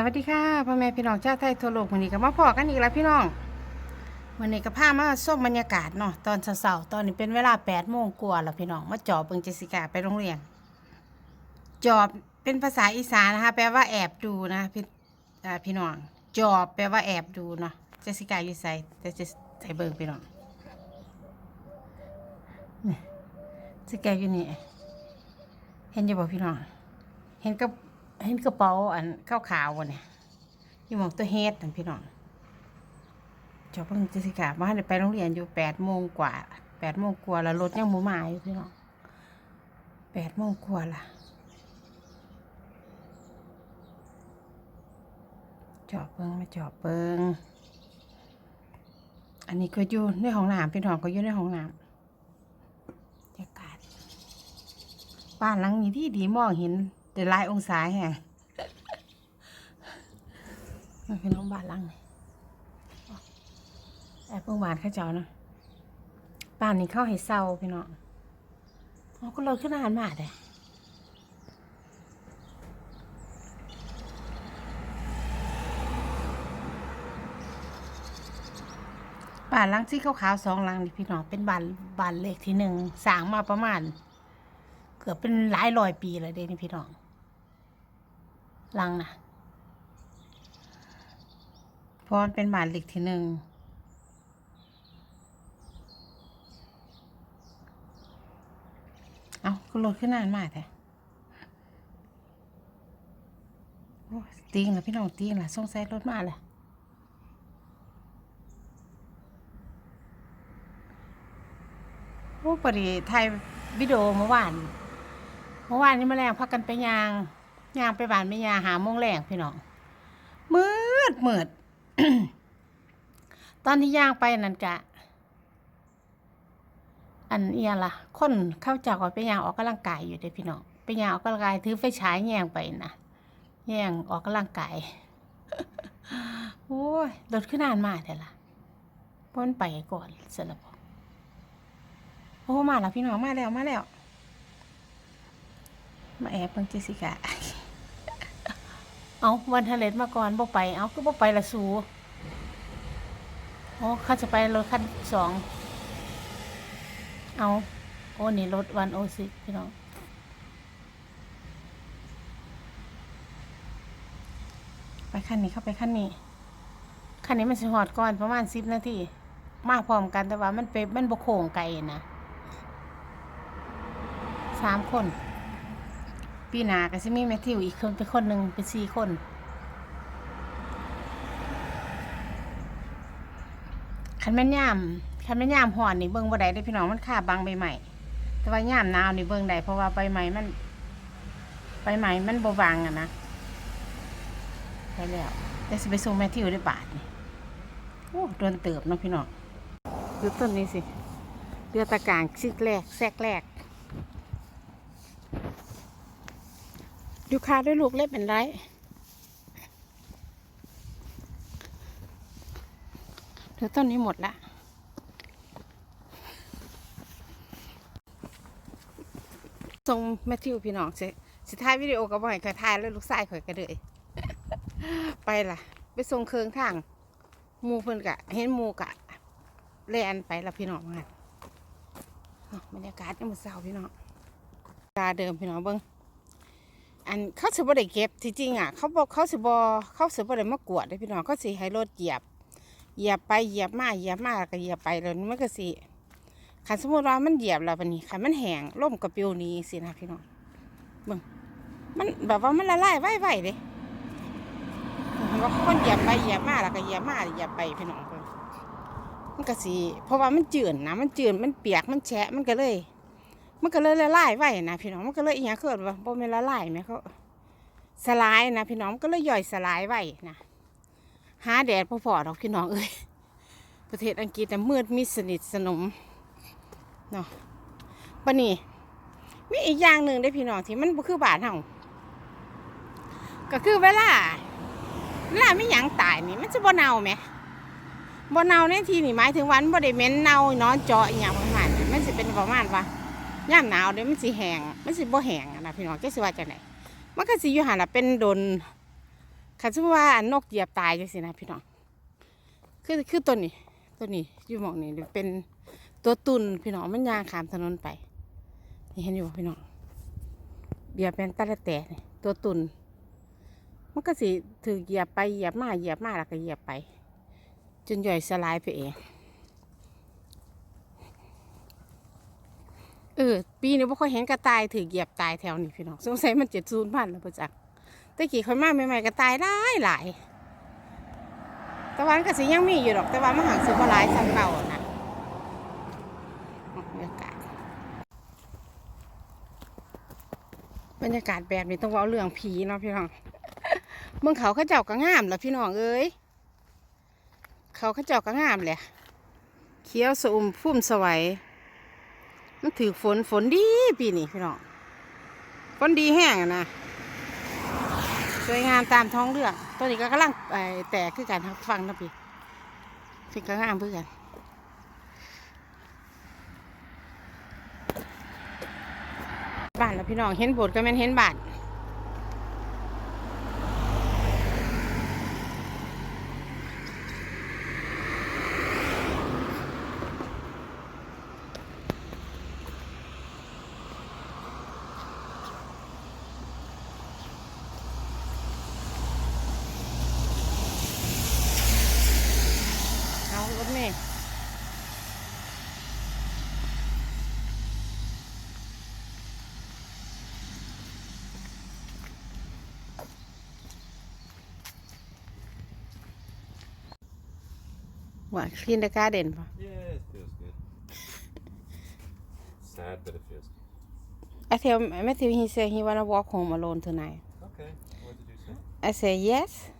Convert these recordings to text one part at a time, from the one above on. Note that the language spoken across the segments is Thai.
สวัสดีค่ะพ่อแม่พี่น้องชาวไทยทั่วโลกวันนี้ก็มาพอกันอีกแล้วพี่น้องวันนี้ก็พามาส้มบรรยากาศเนาะตอนเสาร์ตอนนี้เป็นเวลาแปดโมงกว่าแล้วพี่น้องมาจอบเบิงเจสิกาไปโรงเรียน จอบเป็นภาษาอีสานนะคะ แปลว่าแอบดูนะพี่พี่น้องจอบแปลว่าแอบดูเนาะเจสิกาอยู่ใส่แต่จะใส่เบิงพี่น้องนี่เจสิกาอยู่นี่เห็นอยู่บ่พี่น้องเห็นกับ เห็นกระเป๋าอันขาวๆวะเนี่ยอยู่หมองตัวเฮดนั่นพี่น้องจอบเพิ่งเจสิกาบ้านไปโรงเรียนอยู่แปดโมงกว่าแปดโมงกว่าแล้วรถยังหมูมาอยู่พี่น้องแปดโมงกว่าล่ะจอบเบิงมาจอบเบิงอันนี้ก็อยู่ในห้องน้ำพี่น้องก็อยู่ในห้องน้ำบรรยากาศบ้านหลังนี้ที่ดีมองเห็น แต่หลายองศาแห่งมันเป็นน้องบ้านหลังนี่แอบเพิ่งบานเข้าเจ้าเนาะบ้านนี้เข้าให้เศร้าพี่น้องอ๋อก็เลยขึ้นอาหารมาเลยบ้านหลังที่ขาวๆสองหลังนี่พี่น้องเป็นบ้านบ้านเลขที่หนึ่งสร้างมาประมาณ เกือบเป็นหลายร้อยปีเลยเด้นี่พี่น้องห ลังนะเพราะมันเป็นบาทเหล็กที่หนึ่งเอาก็ลดขึ้นนานมากแต่โอ้ตีงละพี่น้องตีงละสงสัยรถมาแหละโอ้พอดีถ่ายวิดีโอเมื่อวาน เมื่อวานนี้มาแรงพักกันไปยาง ยางไปบ้านไม่ยาหาโมงแรงพี่น้องมืดมืดตอนที่ย่างไปนั่นกะ อันเอียล่ะ คนเข้าจากว่าไปย่างออกกำลังกายอยู่เด้พี่น้องไปย่างออกกำลังกายถือไฟฉายแย่งไปนะแย่งออกกำลังกายโอ้ยรถขึ้นนานมากเลยล่ะพ้นไปก่อนเสร็จแล้วบโอ้มาแล้วพี่น้องมาแล้วมาแล้ว มาแอบเบังเจสิกาเอาวันทะเลมาก่อนบ่ไป เอาก็บ่ไปละสูโอ้เขาจะไปรถคันสอง เอา โอ้นี่รถวันโอซิพี่น้องไปคันนี้เข้าไปคันนี้คันนี้มันสิหอดก่อนประมาณสิบนาทีมาพร้อมกันแต่ว่ามันเป็นมันบกโค้งไกลนะสามคน ปีหนาก็จะมีแมทธิวอีกคนเป็นคนหนึ่งเป็นสี่คนคันแม่นยามคันแม่นยามห่อนนี่เบิ่งบ่ได้ได้พี่น้องมันคาบบางใบใหม่แต่ว่ายามหนาวนี่เบิ่งได้เพราะว่าใบใหม่มันใบใหม่มันบ่บางอะนะไปแล้วแต่สิไปส่งแมทธิวได้บาทนี่โอ้โดนเติบเนาะพี่น้องดูต้นนี้สิเรือตะกางซิกแรกแซกแรก ดูคาด้วยลูกเล็บเป็นไรเดี๋ยวต้นนี้หมดละส่งแมทธิวพี่น้องสิสิถ่ายวิดีโอกับบ่อยเคยถ่ายแล้วลูกชายข่อยก็เลยไปล่ะ ไปส่งเครื่องทางหมูเพิ่นกะ เห็นหมูกะแลนไปละพี่น้องงานบรรยากาศยังมือเศร้าพี่น้องตาเดิมพี่น้องเบิ้ง อันเขาสิบ่ได้เก็บที่จริงอะเขาบอกเขาสิบ่เขาสิบ่ได้มากวดเด้อพี่น้องเขาสิให้รถเหยียบ เหยียบไปเหยียบมาเหยียบมาแล้วก็เหยียบไปแล้วมันก็สิคันสมมติว่ามันเหยียบแล้วบัดนี้คันมันแห้งล่มกระปิวนี้สินะพี่น้องเบิ่งมันแบบว่ามันละลายไวๆเด้เห็นว่าคนเหยียบไปเหยียบมาแล้วก็เหยียบมาเหยียบไปพี่น้องเบิ่งมันก็สิเพราะว่ามันจืดนะมันจืดมันเปียกมันแฉะมันก็เลย มันก็เลยละลายไว้นะพี่น้องมันก็เลยอีหยังเกิดว่าบ่แม่นละลายไหมเขาสลายนะพี่น้องมันก็เลยย่อยสลายไว้นะหาแดดพอๆดอกพี่น้องเอ้ยประเทศอังกฤษน่มืดมิดสนิทสนมเนาะปะนี่มีอีกอย่างหนึ่งได้พี่น้องที่มันคือบานเฮาก็คือเวลาเวลาไม่หยังตายนี่มันจะบ่เน่าไหมบ่เน่าในที่นี่หมายถึงวันบ่ได้เหม็นเน่านอนเจาะอหย่างประมาณนี้มันสิเป็นประมาณว่า ย่ามหนาวเดี๋ยวมันสิแห้งมันสิบ่แห้งนะพี่น้องจะสิว่าจังไหนมันก็สิอยู่หันละเป็นโดนคันสมมุติว่านกเหยียบตายจังซี่นะพี่น้องคือคือตัวนี้ตัวนี้อยู่หมองนี้เป็นตัวตุนพี่น้องมันย่างขามถนนไปนี่เห็นอยู่บ่พี่น้องเหยียบเป็นตะละแต่นี่ตัวตุนมันก็สิถือเหยียบไปเหยียบมาเหยียบมาแล้วก็เหยียบไป จนย่อยสลายไปเอง เออ ปีนี้บ่ค่อยเห็นกระต่ายถือเหยียบตายแถวนี้พี่น้องสงสัยมันเจ็ดศูนย์พันแล้วประจักแต่กี้ค่อยมาใหม่ๆกระต่ายหลายหลายต่วามันก็สิยังมีอยู่ดอกแต่ว่ามันหางสิบ่หลายซ้ำเก่าอะนะบรรยากาศบรรยากาศแบบนี้ต้องเว้าเรื่องผีเนาะพี่น้องเมืองเขาเขาเจ้าก็งามแล้วพี่น้องเอ้ยเขาเขาเจ้าก็งามแหละเขียวสะอุ่มพุ่มสวัย มันถือฝนฝนดีปีนี้พี่น้องฝนดีแห้งนะสวยงามตามท้องเรื่องตัวนี้ก็กำลังไอแตกคือกันครับฟังนะพี่พี่ก็งามเพื่อนบ้านแล้วพี่น้องเห็นโบสถ์ก็แม่นเห็นบ้าน What? Clean the garden? Yeah, it feels good. Sad, but it feels good. I tell um, Matthew, he said he wanna walk home alone tonight. Okay. What did you say? I said yes,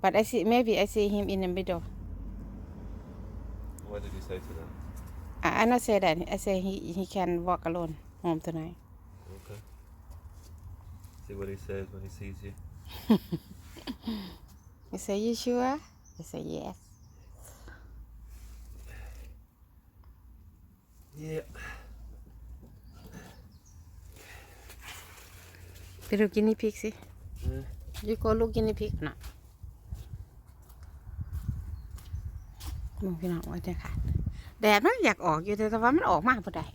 but I see maybe I see him in the middle. What did you say to them? I, I not say that. I say he he can walk alone home tonight. Okay. See what he says when he sees you. he say you sure? I say yes. ไปดูกินนี่พิกสิ Mm. ยูโกลูกกินนี่พิกนะมึงพี่น้องว่าจะขาดแดดมันอยากออกอยู่แต่ว่ามันออกมากพอได้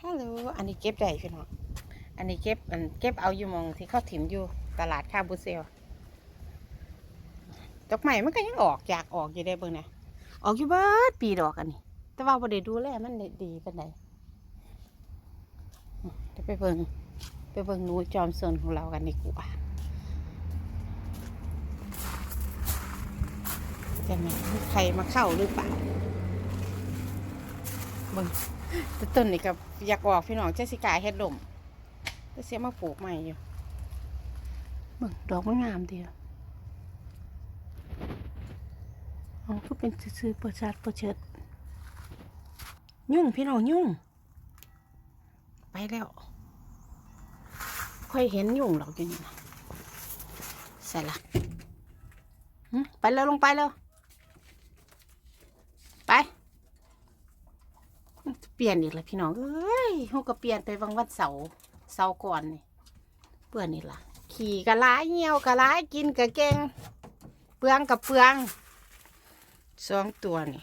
ฮัลโหลอันนี้เก็บได้พี่น้อง อันนี้เก็บอันเก็บเอาอยู่หมองที่เขาถิ่มอยู่ตลาดคาบูเซลดอกไม้มันก็ยังออกอยากออกอยู่ได้เบิ่งนะออกอยู่เบิดปีดอกอันนี้ แต่ว่าบ่ได้ดูแลมันได้ดีปานใดอืมเดี๋ยวไปเบิ่งไปเบิ่งหนูจอมสนของเรากันดีกว่าจะมีใครมาเข้าหรือเปล่าเบิ่งต่ต้นนี่กับอยากออกพี่น้องเจสสิกาเฮ็ดลมแต่เสียมาปลูกใหม่อยู่เบิ่งดอกมันงามดีอะอ๋อก็เป็นซื้อเปิดชาดเปิดเชิด ยุ่งพี่น้องยุ่ง ไปแล้วค่อยเห็นยุ่งหรอกอยู่นี่นะใส่ละหึไปแล้วลงไปแล้ว ไป เปลี่ยนอีกแล้วพี่น้องเอ้ยเขาก็เปลี่ยนไปวังวันเสาร์เสาร์ก่อนนี่เปื่อนนี่ล่ะ ขี่กะลายเหี่ยวกะลายกินกะเก่งเปลืองกับเปลืองสองตัวนี่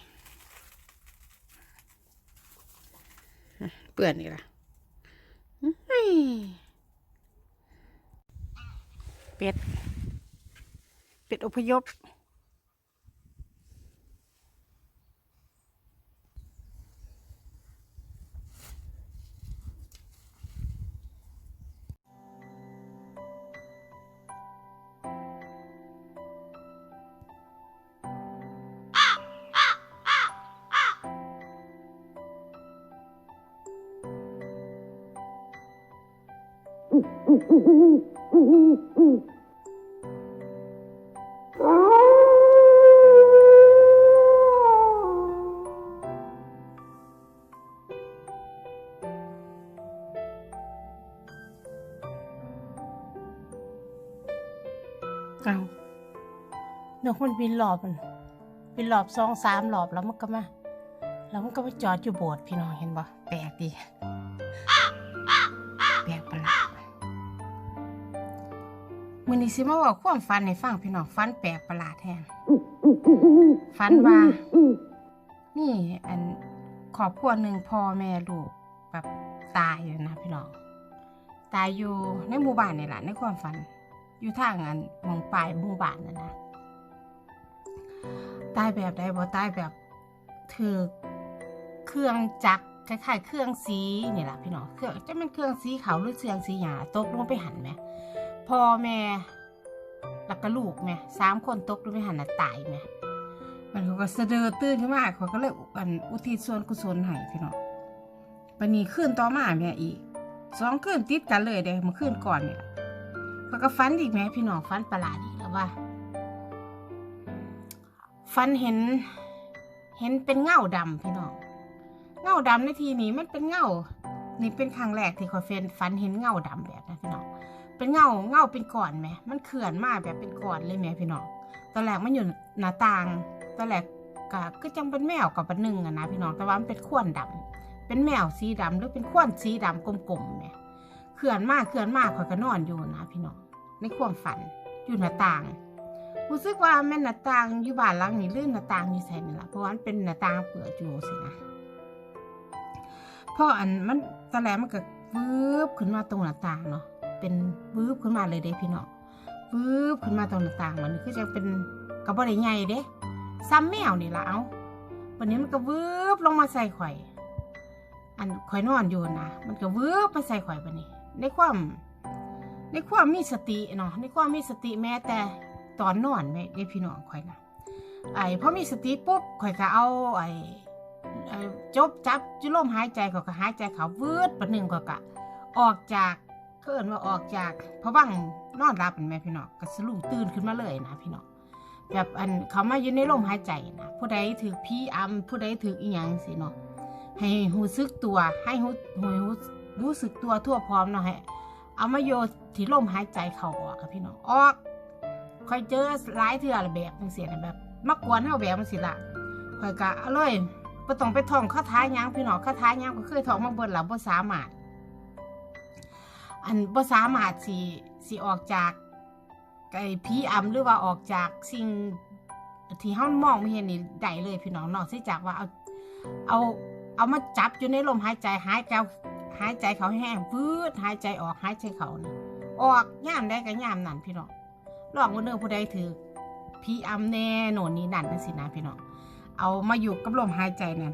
เปื่อนอีกละเป็ด เป็ดอพยพ เอานกมันบินหลอบมันบินหลอบสองสามหลอบแล้วมันก็มา แล้วมันก็มาจอดอยู่โบสถ์พี่น้องเห็นบ่แปลกดี มื้อนี้สิมาเว้าความฝันให้ฟังพี่น้องฝันแปลกประหลาดแท้ฝันว่า นี่อันครอบครัวหนึ่งพ่อแม่ลูกแบบตายอยู่นะพี่น้อง ตายอยู่ในหมู่บ้านนี่แหละในความฝัน อยู่ทางอันมองปลายหมู่บ้านนั่นนะตายแบบใดบ่ตายแบบถือเครื่องจักรคล้ายๆ เครื่องสีนี่แหละพี่น้องเครื่องจะเป็นเครื่องสีขาวหรือเครื่องสีหยาตกลงไปหันไหม พ่อแม่ แล้วก็ลูกแม่สามคนตกลงไปหันน่ะตายไหมมันเขาก็เสดอตื่นขึ้นมาเขาก็เลยอันอุทิศส่วนกุศลให้พี่น้องปันนี้ขึ้นต่อมาแม่อีกสองคืนติดกันเลยเด้มื่อคืนก่อนเนี่ยเขาก็ฟันอีกแม่พี่น้องฟันประหลาดอีกแล้วว่าฟันเห็น เห็นเป็นเงาดำพี่น้องเงาดำในทีนี้มันเป็นเงานี่เป็นครั้งแรกที่ขอยเฟนฟันเห็นเงาดำแบบ เป็นเงาเงาเป็นก้อนไหมมันเขื่อนมาแบบเป็นก้อนเลยแม่พี่น้องตอนแรกมันอยู่หน้าต่างตอนแรกก็ก็จังเป็นแมวกับบันหนึ่งอะนะพี่น้องแต่ว่ามันเป็นข้วนดำเป็นแมวสีดำหรือเป็นข้วนสีดำกลมๆแหม่เขื่อนมากเขื่อนมากข่อยก็นอนอยู่นะพี่น้องในความฝันอยู่หน้าต่างรู้สึกว่าแม่นหน้าต่างอยู่บ้านหลังนี้หรือหน้าต่างอยู่ใส่นี่ละเพราะว่ามันเป็นหน้าต่างเปิดอยู่สินะเพราะอันมันตอนแรกมันก็วืบขึ้นมาตรงหน้าต่างเนาะ เป็นวืบขึ้นมาเลยเด้พี่น้องวืบขึ้นมาตรงหน้าต่างมันคือจะเป็นกระบอกใหญ่เด้ซ้ำแมวนี่ละเอาวันนี้มันก็วืบลงมาใส่ข่อย อันข่อยนอนอยู่นะมันก็วืบมาใส่ข่อยบันนี้ในความในความมีสติเนาะในความมีสติแม้แต่ตอนนอนแม่ไอ้พี่น้องข่อยนะไอ้พอมีสติปุ๊บข่อยก็เอาไอ้จบจับจุลมหายใจก็หายใจเขาวืดปะหนึ่งข่อยก็ออกจาก เขินว่าออกจากพระว่างนอนรับเป็นแม่พี่น้องก็สลุงตื่นขึ้นมาเลยนะพี่น้องแบบอันเขามาอยู่ในลมหายใจนะผู้ใดถือพี่อำผู้ใดถืออีหยังสิเนาะให้หูซึกตัวให้หูหูหูรู้สึกตัวทั่วพร้อมเนาะให้เอามาโยที่ลมหายใจเขาออกค่ะพี่น้องออกคอยเจอหลายเถื่อละแบบจังเสียนะแบบมากวนเฮาแบบมันสิละคอยกะอาเลยบ่ต้องไปท่องคาถาหยังพี่น้องคาถาหยังก็เคยท่องมาเบิดแล้วบ่สามารถ อันบ่สามารถสิสิออกจากไอ้ผีอำหรือว่าออกจากสิ่งที่เฮามองไม่เห็นนี่ได้เลยพี่น้องนอกจากว่าเอาเอาเอามาจับอยู่ในลมหายใจหายใจหายใจเขาแห้งพืดหายใจออกหายใจเขานะออกย่ามได้ก็ย่ามนั่นพี่น้องลองว่าเนื้อผู้ใดถือผีอำแน่โน่นนี่นั่นนั่นสินะพี่น้องเอามาอยู่กับลมหายใจนั่น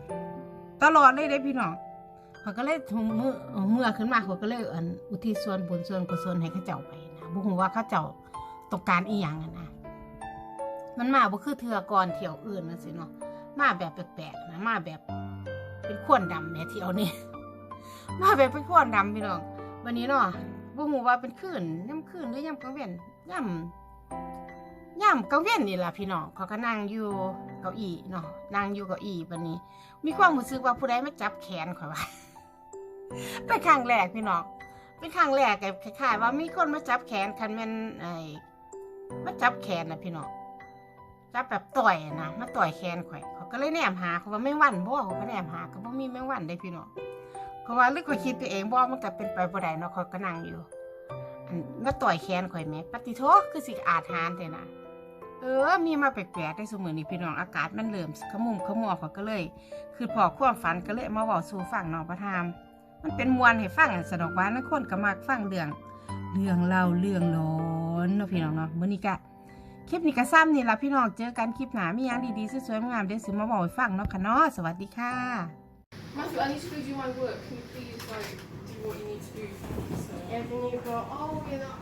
ตลอดเลยเด้พี่น้อง เขาก็เลยมือเมื่อขึ้นมาเขาก็เลยอันอุทิศส่วนบุญส่วนกุศลให้เขาเจ้าไปนะบุหัวาเขาเจ้าต้องการอีหยังนะมันมาบ่คือเทือก่อนเที่ยวอื่นนะสิเนาะมาแบบแปลกๆนะมาแบบเป็นขวนดำแหม่เที่ยวนี่มาแบบเป็นขวนดำพี่น้องวันนี้เนาะบ่ฮู้ว่าเป็นคืนย่ำคืนหรือย่ำกลางเว้นย่ำย่ำกลางเว้นนี่แหละพี่น้องเขาก็นั่งอยู่เก้าอี้เนาะนั่งอยู่เก้าอี้บัดนี้ มีความรู้สึกว่าผู้ใดมาจับแขนข่อยว่า เป็นครั้งแรกพี่น้องเป็นครั้งแรกไอ้คล้ายๆว่ามีคนมาจับแขนคันแม่นไอ้มาจับแขนนะพี่น้องจับแบบต่อยนะมาต่อยแขนข่อยเขาก็เลยแนมหาเขาว่าแมงวันบ่เขาก็แนมหาก็บ่มีแมงวันได้พี่น้องเขาว่าหรือข่อยคิดไปเองบ่มันก็เป็นไปบ่ได้เนาะข่อยก็นั่งอยู่มาต่อยแขนข่อยแหมปฏิโทคือสิอาถรรพ์แต่นะเออ มีมาแปลกๆได้สมือนี้พี่น้องอากาศมันเริ่มขมุมขมัวเขาก็เลย คือพอความฝันก็เลยมาเว้าสู่ฟังน้องประทาม มันเป็นมวลให้ฟังสะดอกว่านักคนก็มักฟังเรื่องเรื่องเล่าเรื่องร้อนเนาะพี่น้องเนาะมื้อนี้กะคลิปนี้ก็ซ้ำนี่ล่ะพี่น้องเจอกันคลิปหน้ามีหยังดีๆสวยๆงามๆเดี๋ยวสิมาบอกให้ฟังเนาะค่ะเนาะสวัสดีค่ะ Matthew, I need to go do my work. Can you please like do what you need to do? So. And then you go, oh, you know,